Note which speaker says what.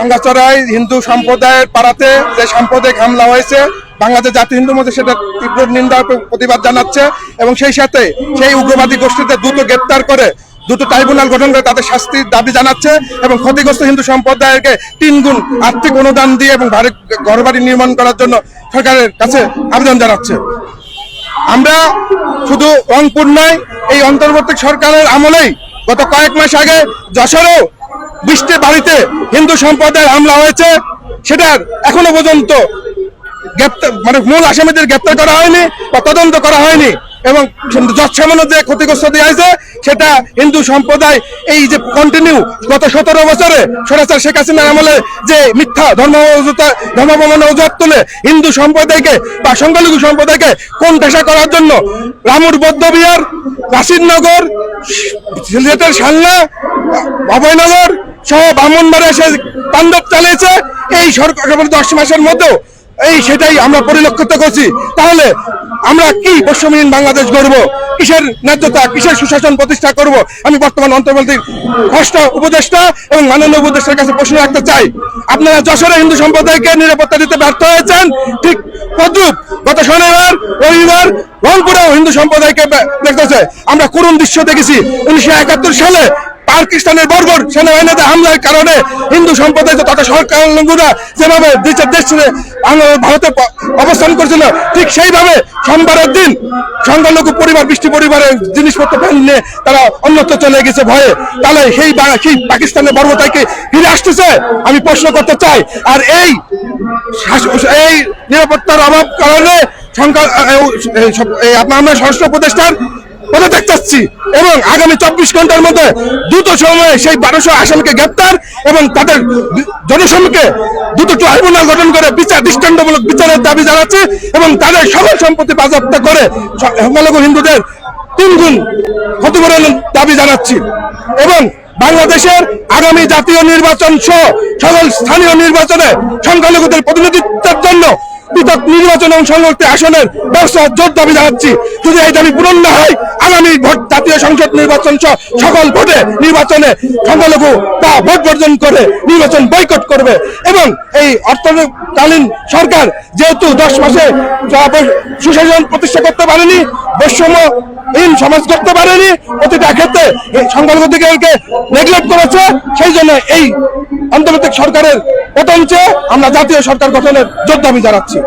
Speaker 1: গঙ্গাচড়ায় হিন্দু সম্প্রদায়ের পাড়াতে যে সাম্প্রদায়িক হামলা হয়েছে, বাংলাদেশ জাতি হিন্দু মধ্যে সেটা তীব্র নিন্দা প্রতিবাদ জানাচ্ছে এবং সেই সাথে সেই উগ্রবাদী গোষ্ঠীতে দ্রুত গ্রেপ্তার করে দুটো ট্রাইব্যুনাল গঠন করে তাদের শাস্তির দাবি জানাচ্ছে এবং ক্ষতিগ্রস্ত হিন্দু সম্প্রদায়কে তিন গুণ আর্থিক অনুদান দিয়ে এবং বাড়ি ঘরবাড়ি নির্মাণ করার জন্য সরকারের কাছে আবেদন জানাচ্ছে। আমরা শুধু রংপুর নয়, এই অন্তর্বর্তী সরকারের আমলেই গত কয়েক মাস আগে যশোরেও বৃষ্টি বাড়িতে হিন্দু সম্প্রদায়ের হামলা হয়েছে সেটার এখনও পর্যন্ত গ্রেপ্তার মানে মূল আসামিদের গ্রেপ্তার করা হয়নি বা তদন্ত করা হয়নি এবং যৎসামান্য যে ক্ষতিগ্রস্ত হয়েছে, সেটা হিন্দু সম্প্রদায় এই যে কন্টিনিউ গত সতেরো বছরে সরাসরি শেখ হাসিনার আমলে যে মিথ্যা ধর্ম ধর্ম প্রমাণ অজুহাত তুলে হিন্দু সম্প্রদায়কে বা সংখ্যালঘু সম্প্রদায়কে কোন পেশা করার জন্য রামুর বৌদ্ধবিহার কাশিরনগর সিলেটের সালনা অভয়নগর সহ ব্রাহ্মণবাড়ে এসে তাণ্ডব চালিয়েছে। এই সরকার দশ মাসের মধ্যেও এই সেটাই আমরা পরিলক্ষিত করছি। তাহলে আমরা কি বৈষম্যহীন বাংলাদেশ গড়ব? কিসের ন্যায্যতা, কিসের সুশাসন প্রতিষ্ঠা করব? আমি বর্তমান অন্তর্বর্তী ষষ্ঠ উপদেষ্টা এবং মাননীয় উপদেষ্টার কাছে প্রশ্ন রাখতে চাই। আপনারা যশোরে হিন্দু সম্প্রদায়কে নিরাপত্তা দিতে ব্যর্থ হয়েছেন? ঠিক তদ্রুপ গত শনিবার, রবিবার রংপুরেও হিন্দু সম্প্রদায়কে দেখতেছে। আমরা করুণ দৃশ্য দেখেছি। উনিশশো একাত্তর সালে পাকিস্তানের বর্বর সেনাবাহিনীতে হামলার কারণে হিন্দু সম্প্রদায় তথা সরকার লঙ্গুরা যেভাবে দেশের দেশ ছেড়ে ভারতে অবস্থান করেছিল ঠিক সেইভাবে সোমবারের দিন সংখ্যালঘু পরিবার বৃষ্টি পরিবারের জিনিসপত্র ফেল তারা অন্যত্র চলে গেছে ভয়ে তাহলে সেই সেই পাকিস্তানের বর্বতাকে ফিরে আসতেছে আমি প্রশ্ন করতে চাই আর এই এই নিরাপত্তার অভাব কারণে সংখ্যা আপনার ষষ্ঠ উপদেষ্টার এবং আগামী চব্বিশ ঘণ্টার মধ্যে দ্রুত সময়ে সেই বারোশো আসামিকে গ্রেপ্তার এবং তাদের বি- দ্রুত ট্রাইব্যুনাল গঠন করে বিচার, দৃষ্টান্তমূলক বিচারের দাবি জানাচ্ছে এবং তাদের সকল সম্পত্তি বাজেয়াপ্ত করে সংখ্যালঘু হিন্দুদের তিন ক্ষতিপূরণের দাবি জানাচ্ছি। এবং বাংলাদেশের আগামী জাতীয় নির্বাচন সহ সকল স্থানীয় নির্বাচনে সংখ্যালঘুদের প্রতিনিধিত্বের জন্য পৃথক নির্বাচন এবং সংরক্ষিত আসনের ব্যবস্থা জোর দাবি জানাচ্ছি। যদি এই দাবি পূরণ না হয়, আগামী ভোট জাতীয় সংসদ নির্বাচন সহ সকল ভোটে নির্বাচনে সংখ্যালঘু তা ভোট বর্জন করে নির্বাচন বয়কট করবে এবং এই অর্থকালীন সরকার যেহেতু দশ মাসে সুশাসন প্রতিষ্ঠা করতে পারেনি, বৈষম্যহীন সমাজ করতে পারেনি প্রতিটা ক্ষেত্রে এই সংখ্যালঘুদিকে নেগলেক্ট করেছে, সেই জন্য এই অন্তর্বর্তী সরকারের পতন চেয়ে আমরা জাতীয় সরকার গঠনের যোদ্ধা জানাচ্ছি।